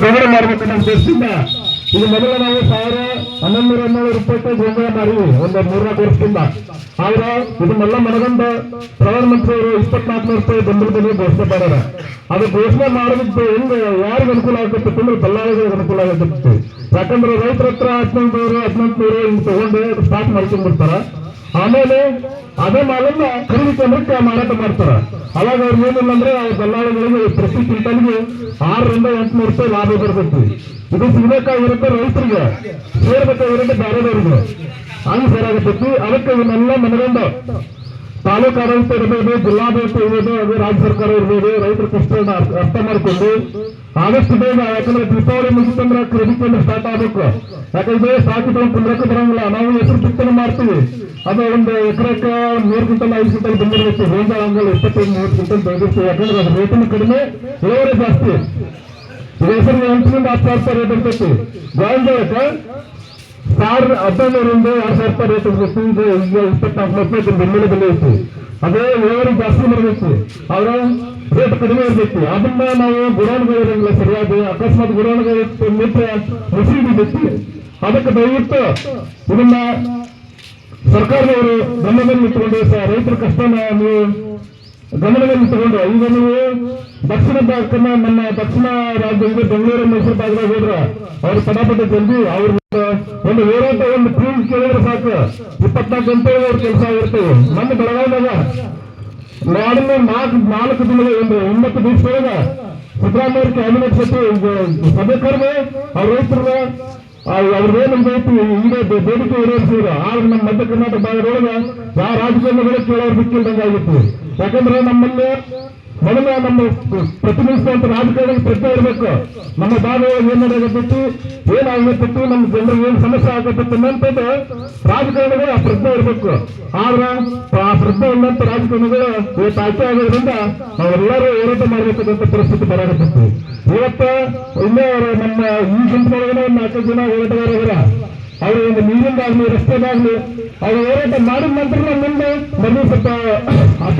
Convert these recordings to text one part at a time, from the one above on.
ಗೊಂದಲ ಮಾಡಬೇಕನ್ನೋ ಉದ್ದೇಶದಿಂದ ಇದು ಮೊದಲ ನಾವು ಸಾವಿರ ಹನ್ನೊಂದೂರ ಹನ್ನೆರಡು ರೂಪಾಯಿ ಗೊಂದಲ ಮಾಡಿವಿ ಒಂದು ಮೂರ್ನಾಲ್ಕು ವರ್ಷದಿಂದ. ಆದ್ರೆ ಇದನ್ನೆಲ್ಲ ಮನಗಂಡ ಪ್ರಧಾನಮಂತ್ರಿ ಅವರು ಇಪ್ಪತ್ನಾಲ್ಕುನೂರು ರೂಪಾಯಿ ಬೆಂಬಲ ಬೆಲೆ ಘೋಷಣೆ ಮಾಡ್ಯಾರ ಅದು ಘೋಷಣೆ ಮಾಡಿದ್ದು ಹೆಂಗ, ಯಾರಿಗೆ ಅನುಕೂಲ ಆಗತ್ತೆ? ಅಂದ್ರೆ ದಲ್ಲಾಳಿಗಳಿಗೆ ಅನುಕೂಲ ಆಗತ್ತೆ. ಯಾಕಂದ್ರೆ ರೈತರ ಹತ್ರ ಹದಿನೆಂಟುನೂರು ಹದಿನೆಂಟುನೂರು ಹಿಂಗ್ ತಗೊಂಡು ಸ್ಟಾಕ್ ಮಾಡ್ಕೊಂಡ್ಬಿಡ್ತಾರ. ಆಮೇಲೆ ಅದೇ ಮಾಲನ್ನ ಖರೀದಿ ಕೇಂದ್ರಕ್ಕೆ ಮಾರಾಟ ಮಾಡ್ತಾರ. ಅವಾಗ ಅವ್ರು ಏನಿಲ್ಲ ಅಂದ್ರೆ ಆ ದಲ್ಲಾಳಿಗಳಿಗೆ ಪ್ರತಿ ಕ್ವಿಂಟಲ್ಗೆ ಆರರಿಂದ ಎಂಟುನೂರು ರೂಪಾಯಿ ಲಾಭ ಬರ್ತೈತಿ. ಇದು ಸಿಗಬೇಕಾಗಿರುತ್ತೆ ರೈತರಿಗೆ. ಸೇರ್ಬೇಕಾಗಿರುತ್ತೆ ಬೇರೆದವ್ರಿಗೆ ಹಂಗೆ ಸರಿಯಾಗತ್ತೈತಿ ಅದಕ್ಕೆ ಇವನ್ನೆಲ್ಲ ಮನಗಂಡ ತಾಲೂಕು ಆಡಳಿತ ಇರ್ಬೋದು ಜಿಲ್ಲಾಡಳಿತ ಇರ್ಬೋದು, ಹಾಗೂ ರಾಜ್ಯ ಸರ್ಕಾರ ಇರ್ಬೋದು, ರೈತರ ಕಷ್ಟಗಳನ್ನ ಅರ್ಥ- ಮಾಡಿಕೊಂಡು ಆದಷ್ಟು ಬೇಗ, ಯಾಕಂದ್ರೆ ದೀಪಾವಳಿ ಮುಗಿಸ್ಕೊಂಡ್ರೆ ಕ್ರೆಡಿಟ್ ಕೇಂದ್ರ ಸ್ಟಾರ್ಟ್ ಆಗ್ಬೇಕು. ಯಾಕಂದ್ರೆ ಸಾಕು ತಗೊಂಡು ಕುಂದ್ರಕ್ಕೆ ಬರಂಗಿಲ್ಲ. ನಾವು ಹೆಸರು ಬಿತ್ತನೆ ಮಾಡ್ತೀವಿ? ಅದು ಒಂದು ಎಕರೆಕ್ಕೆ ಮೂರು ಕ್ವಿಂಟಲ್, ಐದು ಕ್ವಿಂಟಲ್ ಬಂದಿರಬೇಕು ಗೋಂಜಾಳ ಹಂಗಲ್ಲ ಇಪ್ಪತ್ತೈದು, ಮೂವತ್ತು ಕ್ವಿಂಟಲ್ ಬೆಳೆದಿರ್ತೀವಿ ಯಾಕಂದ್ರೆ ಅದು ರೇಟನ್ನು ಕಡಿಮೆ, ಇಳುವರಿ ಜಾಸ್ತಿ. ಹೆಸರು ಎಂಟರಿಂದ ಹತ್ತು ಸಾವಿರ ರೂಪಾಯಿ ರೇಟ್ ಇರ್ತೈತಿ ಗೋಂಜಾಳಕ್ಕೆ ಸಾವಿರ ಹದಿನೈದರಿಂದ ಎರಡು ಸಾವಿರ ರೂಪಾಯಿ ರೇಟ್ ಇರ್ಬೇಕು ಈಗ ಇಪ್ಪತ್ನಾಲ್ಕು ರೂಪಾಯಿ ಬೆಂಬಲ ಬೆಲೆ ಅದೇ ಇಳುವರಿ ಜಾಸ್ತಿ ಬರಬೇಕು? ಅವರ ರೇಟ್ ಕಡಿಮೆ ಇರಬೇಕು. ಅದನ್ನ ನಾವು ಗುಡಾಣಗಳು ಇರಂಗಿಲ್ಲ ಸರಿಯಾಗಿ, ಅಕಸ್ಮಾತ್ ಗುರಾಣಗಳು ನಿಂತ್ರೆ ಮುಸಿ ಬಿದ್ದೈತಿ ಅದಕ್ಕೆ ದಯವಿಟ್ಟು ಇದನ್ನ ಸರ್ಕಾರದವರು ಗಮನದಲ್ಲಿ ಇಟ್ಕೊಂಡು ರೈತರ ಕಷ್ಟನ ನೀವು ಗಮನದಲ್ಲಿ ತಗೊಂಡ್ರೆ ಈಗ ನೀವು ದಕ್ಷಿಣ ಭಾಗಕ್ಕನ್ನ ನಮ್ಮ ದಕ್ಷಿಣ ರಾಜ್ಯ ಈಗ ಬೆಂಗಳೂರು ಮೈಸೂರು ಭಾಗದಾಗ ಹೋದ್ರ ಅವ್ರ ಪಟಾಪಟ ಜಲ್ದಿ ಅವ್ರ ಒಂದು ಹೋರಾಟ, ಒಂದು ಕ್ರೀಮ್ ಕೇಳಿದ್ರೆ ಸಾಕು. ಇಪ್ಪತ್ನಾಲ್ಕು ಗಂಟೆ ಅವ್ರ ಕೆಲಸ ಆಗಿರ್ತವೆ ನಮ್ಮ ಬೆಳಗಾವಿದಾಗ ನಾಡಿನ ನಾಲ್ಕು ನಾಲ್ಕು ದಿನಗಳ ಒಂದು ಒಂಬತ್ತು ದಿವಸದೊಳಗ ಸಿದ್ದರಾಮಯ್ಯ ಕ್ಯಾಬಿನೆಟ್ ಸಚಿವ ಸಭೆ ಕರೆದು ಅವ್ರ ರೈತರ ಅವ್ರದ್ದೇನು ಐತಿ ಈಗ ಬೇಡಿಕೆ ಈಡೇರಿಸಿದ್ರು ಆದ್ರೆ ನಮ್ಮ ಮಧ್ಯ ಕರ್ನಾಟಕ ಭಾಗದೊಳಗ ಯಾವ ಬೆಳೆ ಕೇಳೋರು ಬಿಟ್ಟಿಲ್ದಂಗೆ ಆಗಿತ್ತು. ಯಾಕಂದ್ರೆ ನಮ್ಮಲ್ಲಿ ಮೊದಲ ನಮ್ಮ ಪ್ರತಿನಿಧಿಸುವಂತ ರಾಜಕಾರಣಿ ಪ್ರಜ್ಞೆ ಇರಬೇಕು. ನಮ್ಮ ಭಾಗವಾಗಿ ಏನ್ ನಡೆಯಕತ್ತಿತ್ತು ಏನಾಗತ್ತಿತ್ತು ನಮ್ಮ ಜನರಿಗೆ ಏನು ಸಮಸ್ಯೆ ಆಗತ್ತಿತ್ತು ಅನ್ನೋಂಥದ್ದು ರಾಜಕಾರಣಿಗಳು ಆ ಪ್ರಜ್ಞೆ ಇರಬೇಕು. ಆದ್ರೆ ಆ ಪ್ರಜ್ಞೆ ಇಲ್ಲಂತ ರಾಜಕಾರಣಿಗಳು ಇವತ್ತು ಆಯ್ಕೆ ಆಗೋದ್ರಿಂದ ನಾವೆಲ್ಲರೂ ಹೋರಾಟ ಮಾಡಬೇಕಾದಂತ ಪರಿಸ್ಥಿತಿ ಬರಾಕತ್ತಿತ್ತು. ಇವತ್ತು ಇನ್ನೇ ನಮ್ಮ ಈ ಗುಂಪಿನೊಳಗಡೆ ಒಂದು ನಾಲ್ಕು ಜನ ಹೋರಾಟಗಾರರ ಅವರು ಒಂದು ನೀರಿಂದಾಗ್ಲಿ ರಸ್ತೆದಾಗ್ಲಿ ಅವ್ರು ಹೋರಾಟ ಮಾಡಿದ ನಂತರ ಮುಂದೆ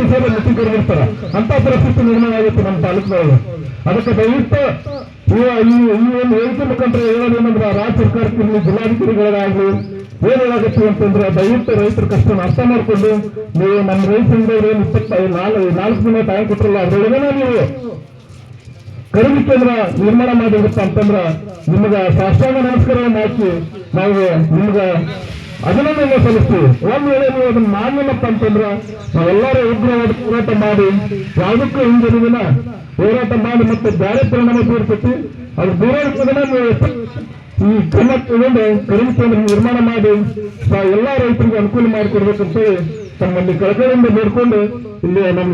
ಅತಿಶಯ ಮಿತಿಕೊಂಡಿರ್ತಾರೆ ಅಂತ ಪರಿಸ್ಥಿತಿ ನಿರ್ಮಾಣ ಆಗುತ್ತೆ ನಮ್ಮ ತಾಲೂಕಿನೊಳಗೆ. ಅದಕ್ಕೆ ದಯವಿಟ್ಟು ಈ ಒಂದು ಹೇಳಿಕೆ ಮುಖಾಂತರ ಹೇಳೋದೇನಂದ್ರೆ ರಾಜ್ಯ ಸರ್ಕಾರಕ್ಕೆ ಜಿಲ್ಲಾಧಿಕಾರಿಗಳಾಗಲಿ, ಏನ್ ಹೇಳಾಗುತ್ತೆ ಅಂತಂದ್ರೆ, ದಯವಿಟ್ಟು ರೈತರ ಕಷ್ಟನ ಅರ್ಥ ಮಾಡ್ಕೊಂಡು, ನೀವು ನಮ್ಮ ರೈತರಿಂದ ಏನು ಇಪ್ಪತ್ತೈದು ನಾಲ್ಕು ನಾಲ್ಕು ದಿನ ಟೈಮ್ ಕೊಟ್ಟಿರಲ್ಲ ಅದ್ರೊಳಗನೆ ನೀವು ಖರೀದಿ ಕೇಂದ್ರ ನಿರ್ಮಾಣ ಮಾಡಿರುತ್ತ ಅಂತಂದ್ರ, ನಿಮಗ ಸಾಷ್ಟಾಂಗ ನಮಸ್ಕಾರ ಹಾಕಿ ನಾವು ನಿಮ್ಗ ಅಭಿನಂದನೆ ಸಲ್ಲಿಸ್ತೀವಿ. ಒಂದ್ ವೇಳೆ ನೀವು ಅದನ್ನ ಮಾಡಲಿಲ್ಲಪ್ಪ ಅಂತಂದ್ರ ನಾವೆಲ್ಲರೂ ಉಗ್ರವಾದ ಹೋರಾಟ ಮಾಡಿ, ಯಾವುದಕ್ಕೂ ಹಿಂದಿನ ಹೋರಾಟ ಮಾಡಿ ಮತ್ತೆ ಬೇರೆ ಪರಿಣಾಮ ಬೀರ್ತೈತಿ. ಅದು ನೀವು ಈ ಕ್ರಮ ತಗೊಂಡು ಖರೀದಿ ಕೇಂದ್ರ ನಿರ್ಮಾಣ ಮಾಡಿ ಎಲ್ಲಾ ರೈತರಿಗೆ ಅನುಕೂಲ ಮಾಡಿಕೊಡ್ಬೇಕಂತ ತಮ್ಮಲ್ಲಿ ಕಳಕಳಿಯಿಂದ ಬೇಡ್ಕೊಂಡು ಇಲ್ಲಿ ನಮ್ಮ